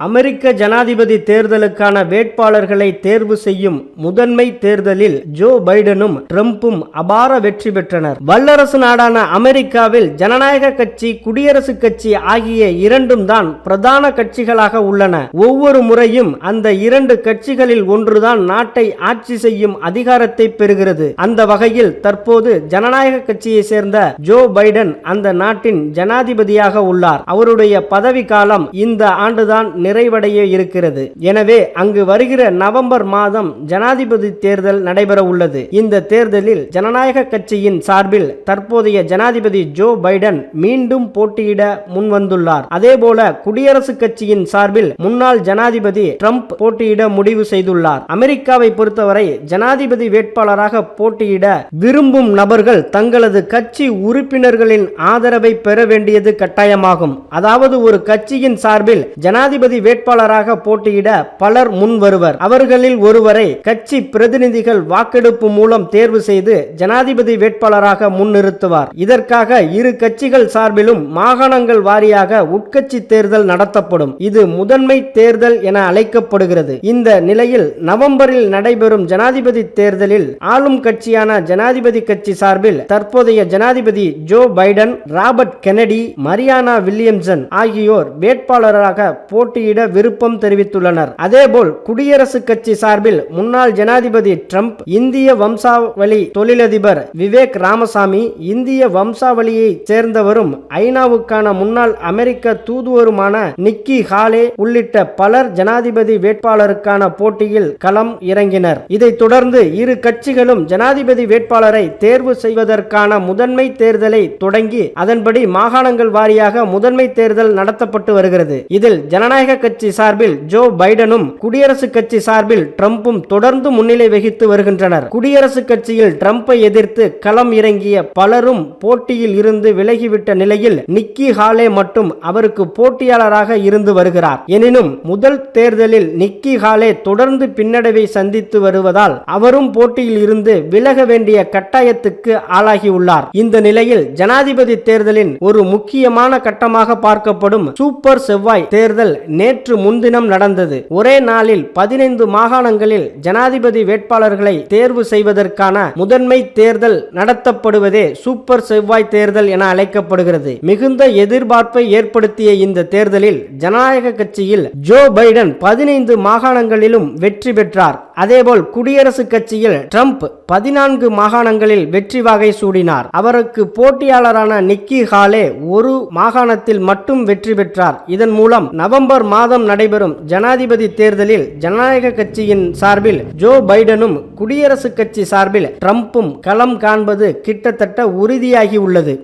அமெரிக்க ஜனாதிபதி தேர்தலுக்கான வேட்பாளர்களை தேர்வு செய்யும் முதன்மை தேர்தலில் ஜோ பைடனும் ட்ரம்ப்பும் அபார வெற்றி பெற்றனர். வல்லரசு நாடான அமெரிக்காவில் ஜனநாயக கட்சி குடியரசுக் கட்சி ஆகிய இரண்டும் தான் பிரதான கட்சிகளாக உள்ளன. ஒவ்வொரு முறையும் அந்த இரண்டு கட்சிகளில் ஒன்றுதான் நாட்டை ஆட்சி செய்யும் அதிகாரத்தை பெறுகிறது. அந்த வகையில் தற்போது ஜனநாயக கட்சியை சேர்ந்த ஜோ பைடன் அந்த நாட்டின் ஜனாதிபதியாக உள்ளார். அவருடைய பதவி காலம் இந்த ஆண்டுதான் நிறைவடைய இருக்கிறது. எனவே அங்கு வருகிற நவம்பர் மாதம் ஜனாதிபதி தேர்தல் நடைபெற உள்ளது. இந்த தேர்தலில் ஜனநாயக கட்சியின் சார்பில் தற்போதைய ஜனாதிபதி ஜோ பைடன் மீண்டும் போட்டியிட முன்வந்துள்ளார். அதேபோல குடியரசுக் கட்சியின் சார்பில் முன்னாள் ஜனாதிபதி ட்ரம்ப் போட்டியிட முடிவு செய்துள்ளார். அமெரிக்காவை பொறுத்தவரை ஜனாதிபதி வேட்பாளராக போட்டியிட விரும்பும் நபர்கள் தங்களது கட்சி உறுப்பினர்களின் ஆதரவை பெற வேண்டியது கட்டாயமாகும். அதாவது ஒரு கட்சியின் சார்பில் ஜனாதிபதி வேட்பாளராக போட்டியிட பலர் முன் வருவர் அவர்களில் ஒருவரை கட்சி பிரதிநிதிகள் வாக்கெடுப்பு மூலம் தேர்வு செய்து ஜனாதிபதி வேட்பாளராக முன்னிறுத்துவார். இதற்காக இரு கட்சிகள் சார்பிலும் மாகாணங்கள் வாரியாக உட்கட்சி தேர்தல் நடத்தப்படும். இது முதன்மை தேர்தல் என அழைக்கப்படுகிறது. இந்த நிலையில் நவம்பரில் நடைபெறும் ஜனாதிபதி தேர்தலில் ஆளும் கட்சியான ஜனாதிபதி கட்சி சார்பில் தற்போதைய ஜனாதிபதி Joe Biden Robert Kennedy Marianne Williamson ஆகியோர் வேட்பாளராக போட்டி போட்டியிட விருப்பம் தெரிவித்துள்ளனர். அதேபோல் குடியரசுக் கட்சி சார்பில் முன்னாள் ஜனாதிபதி ட்ரம்ப் இந்திய வம்சாவளி தொழிலதிபர் விவேக் ராமசாமி இந்திய வம்சாவளியை சேர்ந்தவரும் ஐநாவுக்கான முன்னாள் அமெரிக்க தூதுவருமான நிக்கி ஹாலே உள்ளிட்ட பலர் ஜனாதிபதி வேட்பாளருக்கான போட்டியில் களம் இறங்கினர். இதைத் தொடர்ந்து இரு கட்சிகளும் ஜனாதிபதி வேட்பாளரை தேர்வு செய்வதற்கான முதன்மை தேர்தலை தொடங்கி அதன்படி மாகாணங்கள் வாரியாக முதன்மை தேர்தல் நடத்தப்பட்டு வருகிறது. இதில் ஜனநாயக கட்சி சார்பில் ஜோ பைடனும் குடியரசுக் கட்சி சார்பில் ட்ரம்பும் தொடர்ந்து முன்னிலை வகித்து வருகின்றனர். குடியரசுக் கட்சியில் ட்ரம்பை எதிர்த்து களம் இறங்கிய பலரும் போட்டியில் இருந்து விலகிவிட்ட நிலையில் நிக்கி ஹாலே மட்டும் அவருக்கு போட்டியாளராக இருந்து வருகிறார். எனினும் முதல் தேர்தலில் நிக்கி ஹாலே தொடர்ந்து பின்னடைவை சந்தித்து வருவதால் அவரும் போட்டியில் இருந்து விலக வேண்டிய கட்டாயத்துக்கு ஆளாகியுள்ளார். இந்த நிலையில் ஜனாதிபதி தேர்தலின் ஒரு முக்கியமான கட்டமாக பார்க்கப்படும் சூப்பர் செவ்வாய் தேர்தல் நேற்று முன்தினம் நடந்தது. ஒரே நாளில் பதினைந்து மாகாணங்களில் ஜனாதிபதி வேட்பாளர்களை தேர்வு செய்வதற்கான முதன்மை தேர்தல் நடத்தப்படுவதே சூப்பர் செவ்வாய் தேர்தல் என அழைக்கப்படுகிறது. மிகுந்த எதிர்பார்ப்பை ஏற்படுத்திய இந்த தேர்தலில் ஜனநாயக கட்சியில் ஜோ பைடன் பதினைந்து மாகாணங்களிலும் வெற்றி பெற்றார். அதேபோல் குடியரசுக் கட்சியில் ட்ரம்ப் பதினான்கு மாகாணங்களில் வெற்றி வாகை சூடினார். அவருக்கு போட்டியாளரான நிக்கி ஹாலே ஒரு மாகாணத்தில் மட்டும் வெற்றி பெற்றார். இதன் மூலம் நவம்பர் மாதம் நடைபெறும் ஜனாதிபதி தேர்தலில் ஜனநாயக கட்சியின் சார்பில் ஜோ பைடனும் குடியரசுக் கட்சி சார்பில் ட்ரம்ப்பும் களம் காண்பது கிட்டத்தட்ட உறுதியாகி உள்ளது